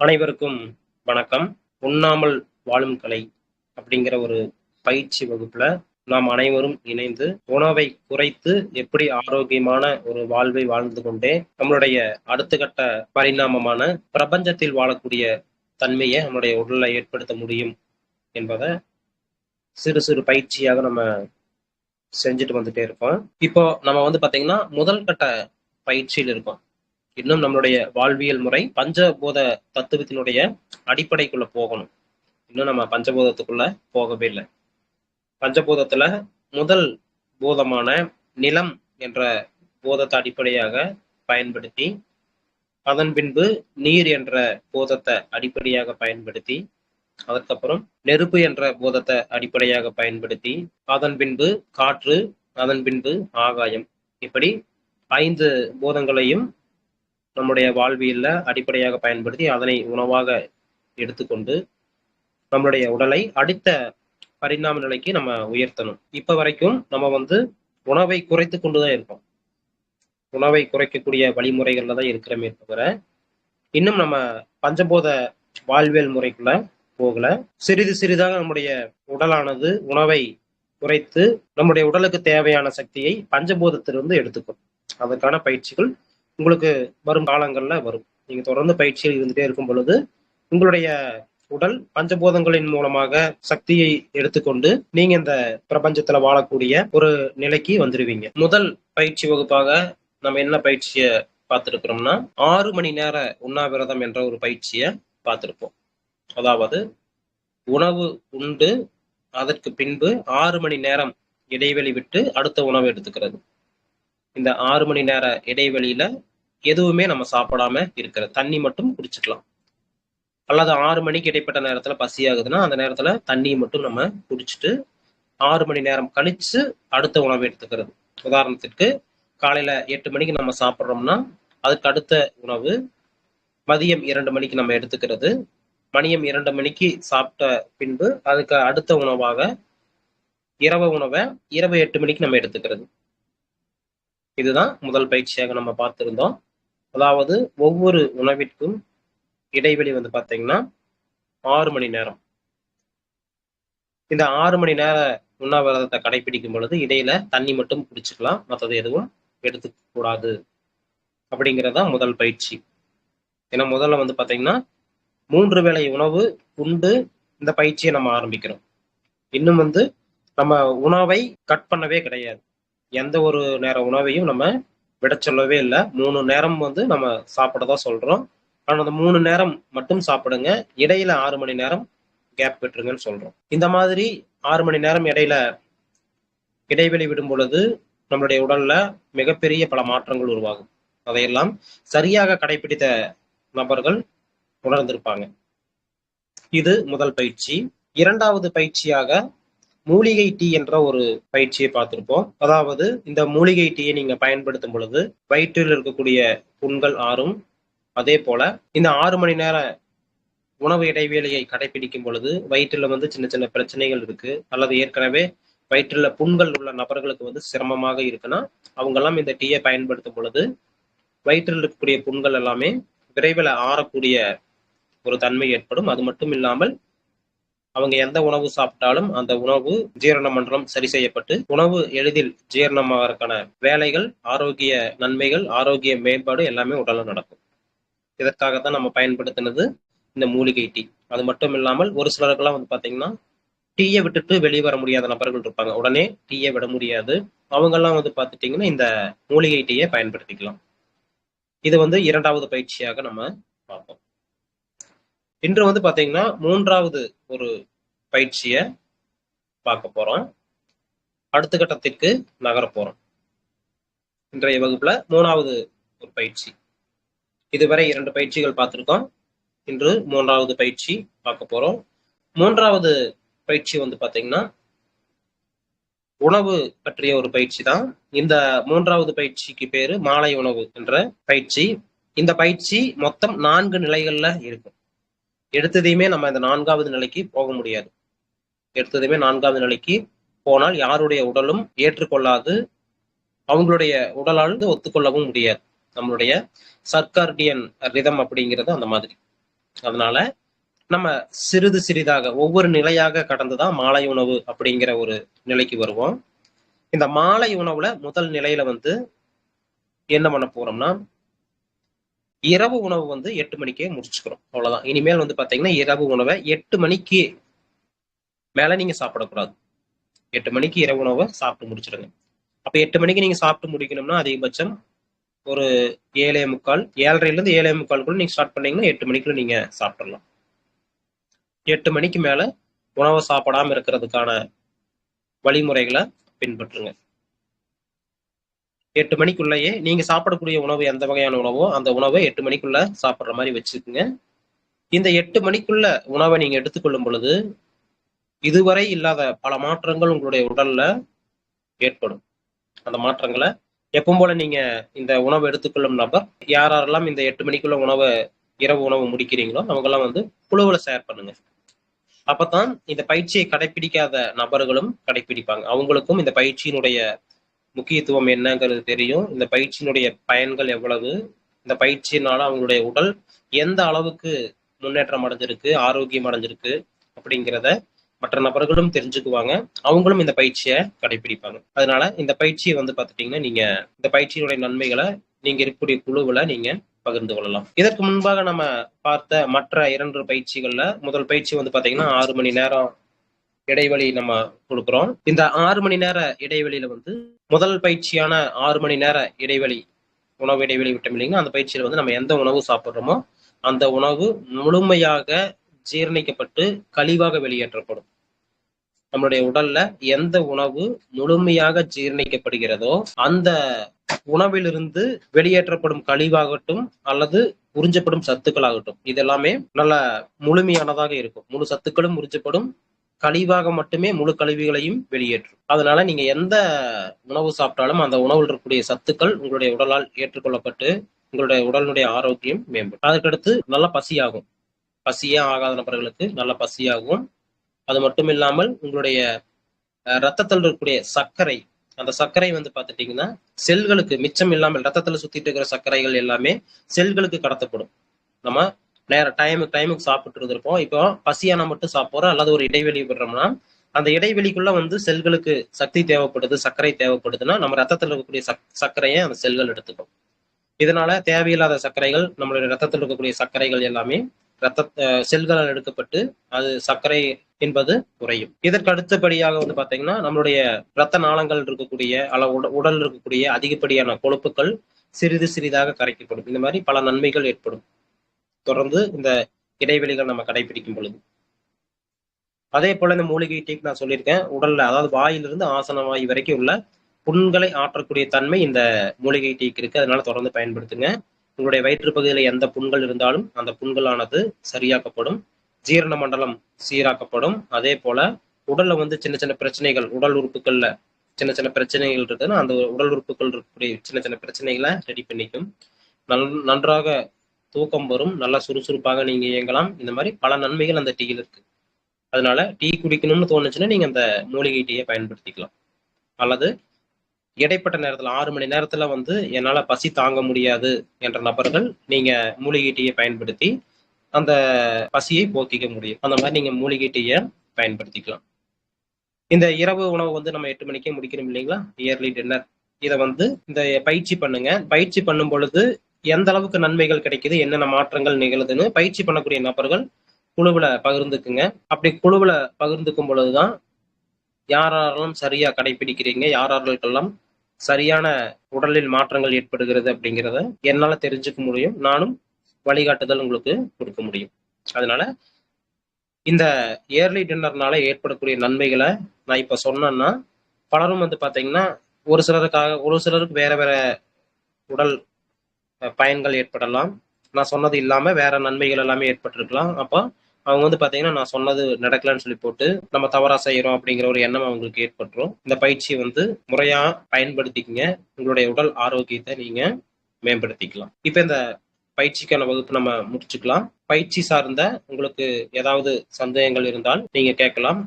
அனைவருக்கும் வணக்கம். உண்ணாமல் வாழும் கலை அப்படிங்கிற ஒரு பயிற்சி வகுப்புல நாம் அனைவரும் இணைந்து உணவை குறைத்து எப்படி ஆரோக்கியமான ஒரு வாழ்வை வாழ்ந்து கொண்டே நம்மளுடைய அடுத்த கட்ட பரிணாமமான பிரபஞ்சத்தில் வாழக்கூடிய தன்மையை நம்மளுடைய உடலை ஏற்படுத்த முடியும் என்பதை சிறு சிறு பயிற்சியாக நம்ம செஞ்சுட்டு வந்துட்டே இருக்கோம் இப்போ நம்ம வந்து பாத்தீங்கன்னா முதல் கட்ட பயிற்சியில் இருக்கோம். இன்னும் நம்மளுடைய வாழ்வியல் முறை பஞ்சபூத தத்துவத்தினுடைய அடிப்படைக்குள்ள போகணும். இன்னும் நம்ம பஞ்சபூதத்துக்குள்ள போகவே இல்லை. பஞ்சபூதத்துல முதல் பூதமான நிலம் என்ற பூதத்தை அடிப்படையாக பயன்படுத்தி அதன் பின்பு நீர் என்ற பூதத்தை அடிப்படையாக பயன்படுத்தி அதற்கப்புறம் நெருப்பு என்ற பூதத்தை அடிப்படையாக பயன்படுத்தி அதன் பின்பு காற்று அதன் பின்பு ஆகாயம். இப்படி ஐந்து பூதங்களையும் நம்முடைய வாழ்வியல்ல அடிப்படையாக பயன்படுத்தி அதனை உணவாக எடுத்துக்கொண்டு நம்மளுடைய உடலை அடுத்த பரிணாம நிலைக்கு நம்ம உயர்த்தணும். இப்ப வரைக்கும் நம்ம வந்து உணவை குறைத்து கொண்டுதான் இருக்கோம். உணவை குறைக்கக்கூடிய வழிமுறைகள்ல தான் இருக்கிறோமே தவிர இன்னும் நம்ம பஞ்சபோத வாழ்வியல் முறைக்குள்ள போகல. சிறிது சிறிதாக நம்முடைய உடலானது உணவை குறைத்து நம்முடைய உடலுக்கு தேவையான சக்தியை பஞ்சபோதத்திலிருந்து எடுத்துக்கும் அதற்கான பயிற்சிகள் உங்களுக்கு வரும் காலங்களில் வரும். நீங்கள் தொடர்ந்து பயிற்சியில் இருந்துகிட்டே இருக்கும் பொழுது உங்களுடைய உடல் பஞ்சபூதங்களின் மூலமாக சக்தியை எடுத்துக்கொண்டு நீங்க இந்த பிரபஞ்சத்துல வாழக்கூடிய ஒரு நிலைக்கு வந்துருவீங்க. முதல் பயிற்சி வகுப்பாக நம்ம என்ன பயிற்சியை பார்த்துருக்கிறோம்னா ஆறு மணி நேர உண்ணாவிரதம் என்ற ஒரு பயிற்சியை பார்த்துருப்போம். அதாவது உணவு உண்டு அதற்கு பின்பு ஆறு மணி நேரம் இடைவெளி விட்டு அடுத்த உணவு எடுத்துக்கிறது. இந்த ஆறு மணி நேர இடைவெளியில எதுவுமே நம்ம சாப்பிடாம இருக்கிற தண்ணி மட்டும் குடிச்சுக்கலாம். அல்லது ஆறு மணிக்கு இடைப்பட்ட நேரத்துல பசி ஆகுதுன்னா அந்த நேரத்துல தண்ணியை மட்டும் நம்ம குடிச்சிட்டு ஆறு மணி நேரம் கழிச்சு அடுத்த உணவை எடுத்துக்கிறது. உதாரணத்திற்கு காலையில எட்டு மணிக்கு நம்ம சாப்பிட்றோம்னா அதுக்கு அடுத்த உணவு மதியம் இரண்டு மணிக்கு நம்ம எடுத்துக்கிறது. மணியம் இரண்டு மணிக்கு சாப்பிட்ட பின்பு அதுக்கு அடுத்த உணவாக இரவு உணவை இரவு எட்டு மணிக்கு நம்ம எடுத்துக்கிறது. இதுதான் முதல் பயிற்சியாக நம்ம பார்த்துருந்தோம். அதாவது ஒவ்வொரு உணவிற்கும் இடைவெளி வந்து பார்த்தீங்கன்னா ஆறு மணி நேரம். இந்த ஆறு மணி நேர உண்ணாவிரதத்தை கடைபிடிக்கும் பொழுது இடையில தண்ணி மட்டும் குடிச்சுக்கலாம் மற்றது எதுவும் எடுத்துக்க கூடாது அப்படிங்கிறதா முதல் பயிற்சி. ஏன்னா முதல்ல வந்து பார்த்தீங்கன்னா மூன்று வேளை உணவு உண்டு இந்த பயிற்சியை நம்ம ஆரம்பிக்கிறோம். இன்னும் வந்து நம்ம உணவை கட் பண்ணவே கிடையாது. எந்த ஒரு நேர உணவையும் நம்ம விட சொல்லவே இல்லை. மூணு நேரம் வந்து நம்ம சாப்பிட தான் சொல்றோம். ஆனால் அந்த மூணு நேரம் மட்டும் சாப்பிடுங்க. இடையில ஆறு மணி நேரம் கேப் விட்டுருங்கன்னு சொல்றோம். இந்த மாதிரி ஆறு மணி நேரம் இடையில இடைவெளி விடும் பொழுது நம்மளுடைய உடல்ல மிகப்பெரிய பல மாற்றங்கள் உருவாகும். அதையெல்லாம் சரியாக கடைபிடித்த நபர்கள் உணர்ந்திருப்பாங்க. இது முதல் பயிற்சி. இரண்டாவது பயிற்சியாக மூலிகை டீ என்ற ஒரு பயிற்சியை பார்த்திருப்போம். அதாவது இந்த மூலிகை டீயை நீங்க பயன்படுத்தும் பொழுது வயிற்றில் இருக்கக்கூடிய புண்கள் ஆறும் அதே போல இந்த ஆறு மணி நேர உணவு இடைவேளையை கடைபிடிக்கும் பொழுது வயிற்றில் வந்து சின்ன சின்ன பிரச்சனைகள் இருக்கு. அல்லது ஏற்கனவே வயிற்றில் புண்கள் உள்ள நபர்களுக்கு வந்து சிரமமாக இருக்குன்னா அவங்கெல்லாம் இந்த டீயை பயன்படுத்தும் பொழுது வயிற்றில் இருக்கக்கூடிய புண்கள் எல்லாமே விரைவில் ஆறக்கூடிய ஒரு தன்மை ஏற்படும். அது மட்டும் இல்லாமல் அவங்க எந்த உணவு சாப்பிட்டாலும் அந்த உணவு ஜீரண மண்டலம் சரி செய்யப்பட்டு உணவு எளிதில் ஜீரணமாகறக்கான வேலைகள் ஆரோக்கிய நன்மைகள் ஆரோக்கிய மேம்பாடு எல்லாமே உடலில் நடக்கும். இதற்காகத்தான் நம்ம பயன்படுத்தினது இந்த மூலிகை டீ. அது மட்டும் இல்லாமல் ஒரு சிலருக்கெல்லாம் வந்து பாத்தீங்கன்னா டீயை விட்டுட்டு வெளியே வர முடியாத நபர்கள் இருப்பாங்க. உடனே டீயை விட முடியாது. அவங்கெல்லாம் வந்து பார்த்துட்டிங்கன்னா இந்த மூலிகை டீயை பயன்படுத்திக்கலாம். இது வந்து இரண்டாவது பயிற்சியாக நம்ம பார்ப்போம். இன்று வந்து பாத்தீங்கன்னா மூன்றாவது ஒரு பயிற்சியை பார்க்க போறோம். அடுத்த கட்டத்திற்கு நகர போறோம். இன்றைய வகுப்புல மூணாவது ஒரு பயிற்சி. இதுவரை இரண்டு பயிற்சிகள் பார்த்திருக்கோம். இன்று மூன்றாவது பயிற்சி பார்க்க போறோம். மூன்றாவது பயிற்சி வந்து பாத்தீங்கன்னா உணவு பற்றிய ஒரு பயிற்சி தான். இந்த மூன்றாவது பயிற்சிக்கு பேரு மாலை உணவு என்ற பயிற்சி. இந்த பயிற்சி மொத்தம் நான்கு நிலைகள்ல இருக்கும். எடுத்ததையுமே நம்ம இந்த நான்காவது நிலைக்கு போக முடியாது. எடுத்ததையுமே நான்காவது நிலைக்கு போனால் யாருடைய உடலும் ஏற்றுக்கொள்ளாது அவங்களுடைய உடலால் ஒத்துக்கொள்ளவும் முடியாது. நம்மளுடைய சர்க்கார்டியன் ரிதம் அப்படிங்கிறது அந்த மாதிரி. அதனால நம்ம சிறிது சிறிதாக ஒவ்வொரு நிலையாக கடந்துதான் மாலை உணவு அப்படிங்கிற ஒரு நிலைக்கு வருவோம். இந்த மாலை உணவுல முதல் நிலையில வந்து என்ன பண்ண போறோம்னா இரவு உணவு வந்து எட்டு மணிக்கே முடிச்சுக்கிறோம். அவ்வளவுதான். இனிமேல் வந்து பாத்தீங்கன்னா இரவு உணவை எட்டு மணிக்கு மேல நீங்க சாப்பிடக்கூடாது. எட்டு மணிக்கு இரவு உணவை சாப்பிட்டு முடிச்சிடுங்க அப்ப எட்டு மணிக்கு நீங்க சாப்பிட்டு முடிக்கணும்னா அதிகபட்சம் ஒரு ஏழே முக்கால் ஏழரைல இருந்து ஏழே முக்கால்குள்ள நீங்க ஸ்டார்ட் பண்ணீங்கன்னா எட்டு மணிக்குள்ள நீங்க சாப்பிடலாம் எட்டு மணிக்கு மேல உணவை சாப்பிடாம இருக்கிறதுக்கான வழிமுறைகளை பின்பற்றுங்க. எட்டு மணிக்குள்ளேயே நீங்க சாப்பிடக்கூடிய உணவு எந்த வகையான உணவோ அந்த உணவை எட்டு மணிக்குள்ள சாப்பிட்ற மாதிரி வச்சுக்கோங்க. இந்த எட்டு மணிக்குள்ள உணவை நீங்க எடுத்துக்கொள்ளும் பொழுது இதுவரை இல்லாத பல மாற்றங்கள் உங்களுடைய உடல்ல ஏற்படும். அந்த மாற்றங்களை எப்பவும் போல நீங்க இந்த உணவை எடுத்துக்கொள்ளும் நபர் யாரெல்லாம் இந்த எட்டு மணிக்குள்ள உணவை இரவு உணவு முடிக்கிறீங்களோ அவங்கெல்லாம் வந்து குழுவில் ஷேர் பண்ணுங்க. அப்பதான் இந்த பயிற்சியை கடைபிடிக்காத நபர்களும் கடைபிடிப்பாங்க அவங்களுக்கும் இந்த பயிற்சியினுடைய முக்கியத்துவம் என்னங்கிறது தெரியும். இந்த பயிற்சியினுடைய பயன்கள் எவ்வளவு? இந்த பயிற்சியினால அவங்களுடைய உடல் எந்த அளவுக்கு முன்னேற்றம் அடைஞ்சிருக்கு ஆரோக்கியம் அடைஞ்சிருக்கு அப்படிங்கிறத மற்ற நபர்களும் தெரிஞ்சுக்குவாங்க. அவங்களும் இந்த பயிற்சியை கடைபிடிப்பாங்க அதனால இந்த பயிற்சியை வந்து பார்த்துட்டீங்கன்னா நீங்க இந்த பயிற்சியினுடைய நன்மைகளை நீங்க இருக்கக்கூடிய குழுவில் நீங்க பகிர்ந்து கொள்ளலாம். இதற்கு முன்பாக நம்ம பார்த்த மற்ற இரண்டு பயிற்சிகள்ல முதல் பயிற்சி வந்து பாத்தீங்கன்னா ஆறு மணி நேரம் இடைவெளி நம்ம கொடுக்குறோம். இந்த ஆறு மணி நேர இடைவெளியில வந்து முதல் பயிற்சியான ஆறு மணி நேர இடைவெளி உணவு இடைவெளி விட்டோம் இல்லைங்களா அந்த பயிற்சியில் வந்து நம்ம எந்த உணவு சாப்பிட்றோமோ அந்த உணவு முழுமையாக ஜீரணிக்கப்பட்டு கழிவாக வெளியேற்றப்படும். நம்மளுடைய உடல்ல எந்த உணவு முழுமையாக ஜீரணிக்கப்படுகிறதோ அந்த உணவிலிருந்து வெளியேற்றப்படும் கழிவாகட்டும் அல்லது உறிஞ்சப்படும் சத்துக்களாகட்டும் இது எல்லாமே நல்ல முழுமையானதாக இருக்கும். முழு சத்துக்களும் உறிஞ்சப்படும் கழிவாக மட்டுமே முழு கழிவுகளையும் வெளியேற்றும். அதனால நீங்க எந்த உணவு சாப்பிட்டாலும் அந்த உணவில் இருக்கக்கூடிய சத்துக்கள் உங்களுடைய உடலால் ஏற்றுக்கொள்ளப்பட்டு உங்களுடைய உடலினுடைய ஆரோக்கியம் மேம்படும். அதற்கடுத்து நல்ல பசியாகும். பசியே ஆகாத நபர்களுக்கு நல்ல பசியாகும். அது மட்டும் இல்லாமல் உங்களுடைய ரத்தத்தில் இருக்கக்கூடிய சர்க்கரை அந்த சர்க்கரை வந்து பார்த்துட்டீங்கன்னா செல்களுக்கு மிச்சம் இல்லாமல் ரத்தத்தில் சுத்திட்டு இருக்கிற சர்க்கரைகள் எல்லாமே செல்களுக்கு கடத்தப்படும். நம்ம நேர டைமுக்கு டைமுக்கு சாப்பிட்டு இருந்திருப்போம். இப்போ பசியான மட்டும் சாப்பிட்றோம் அல்லது ஒரு இடைவெளி விடுறோம்னா அந்த இடைவெளிக்குள்ள வந்து செல்களுக்கு சக்தி தேவைப்படுது சர்க்கரை தேவைப்படுதுன்னா நம்ம ரத்தத்தில் இருக்கக்கூடிய சக் சர்க்கரையை அந்த செல்கள் எடுத்துக்கும். இதனால தேவையில்லாத சர்க்கரைகள் நம்மளுடைய ரத்தத்தில் இருக்கக்கூடிய சர்க்கரைகள் எல்லாமே ரத்த அஹ் செல்களால் எடுக்கப்பட்டு அது சர்க்கரை என்பது குறையும். இதற்கு அடுத்தபடியாக வந்து பாத்தீங்கன்னா நம்மளுடைய ரத்த நாளங்கள் இருக்கக்கூடிய அல்ல உடல் இருக்கக்கூடிய அதிகப்படியான கொழுப்புகள் சிறிது சிறிதாக கரைக்கப்படும். இந்த மாதிரி பல நன்மைகள் ஏற்படும். தொடர்ந்து இந்த இடைவெளிகள் நம்ம கடைபிடிக்கும் பொழுது. அதே போல இந்த மூலிகை டீக்கு நான் சொல்லியிருக்கேன். உடல்ல அதாவது வாயிலிருந்து ஆசன வாய் வரைக்கும் உள்ள புண்களை ஆற்றக்கூடிய தன்மை இந்த மூலிகை டீக்கு இருக்கு. அதனால தொடர்ந்து பயன்படுத்துங்க. உங்களுடைய வயிற்று பகுதியில் எந்த புண்கள் இருந்தாலும் அந்த புண்களானது சரியாக்கப்படும். ஜீரண மண்டலம் சீராக்கப்படும். அதே போல உடல்ல வந்து சின்ன சின்ன பிரச்சனைகள் உடல் உறுப்புகள்ல சின்ன சின்ன பிரச்சனைகள் இருக்குதுன்னா அந்த உடல் உறுப்புகள் இருக்கக்கூடிய சின்ன சின்ன பிரச்சனைகளை ரெடி பண்ணிக்கும். நல் நன்றாக தூக்கம் வரும் நல்லா சுறுசுறுப்பாக நீங்க இயங்கலாம். இந்த மாதிரி பல நன்மைகள் அந்த டீயில் இருக்கு. அதனால டீ குடிக்கணும்னு தோணுச்சுன்னா நீங்க அந்த மூலிகை டீயை பயன்படுத்திக்கலாம். அல்லது இடைப்பட்ட நேரத்துல ஆறு மணி நேரத்துல வந்து என்னால பசி தாங்க முடியாது என்ற நபர்கள் நீங்க மூலிகை டீயை பயன்படுத்தி அந்த பசியை போக்கிக்க முடியும். அந்த மாதிரி நீங்க மூலிகை டீயை பயன்படுத்திக்கலாம். இந்த இரவு உணவு வந்து நம்ம எட்டு மணிக்கே முடிக்கணும் இல்லைங்களா? Early dinner. இதை வந்து இந்த பயிற்சி பண்ணுங்க. பயிற்சி பண்ணும் பொழுது எந்த அளவுக்கு நன்மைகள் கிடைக்குது என்னென்ன மாற்றங்கள் நிகழுதுன்னு பயிற்சி பண்ணக்கூடிய நபர்கள் குழுவில் பகிர்ந்துக்குங்க. அப்படி குழுவில் பகிர்ந்துக்கும் பொழுதுதான் யாரெல்லாம் சரியா கடைபிடிக்கிறீங்க யாரெல்லாம் சரியான உடலில் மாற்றங்கள் ஏற்படுகிறது அப்படிங்கிறத என்னால் தெரிஞ்சுக்க முடியும். நானும் வழிகாட்டுதல் உங்களுக்கு கொடுக்க முடியும். அதனால இந்த இயர்லி டின்னர்னால ஏற்படக்கூடிய நன்மைகளை நான் இப்போ சொன்னேன்னா பலரும் வந்து பார்த்தீங்கன்னா ஒரு சிலருக்காக ஒரு சிலருக்கு வேற வேற உடல் பயன்கள் ஏற்படலாம். நான் சொன்னது இல்லாம வேற நன்மைகள் எல்லாமே ஏற்பட்டிருக்கலாம். அப்போ அவங்க வந்து பாத்தீங்கன்னா நான் சொன்னது நடக்கலன்னு சொல்லி போட்டு நம்ம தவறா செய்யறோம் அப்படிங்கிற ஒரு எண்ணம் அவங்களுக்கு ஏற்பட்டுரும். இந்த பயிற்சியை வந்து முறையா பயன்படுத்திக்கங்க. உங்களுடைய உடல் ஆரோக்கியத்தை நீங்க மேம்படுத்திக்கலாம். இப்ப இந்த பயிற்சிக்கான வகுப்பு நம்ம முடிச்சுக்கலாம். பயிற்சி சார்ந்த உங்களுக்கு ஏதாவது சந்தேகங்கள் இருந்தால் நீங்க கேட்கலாம்.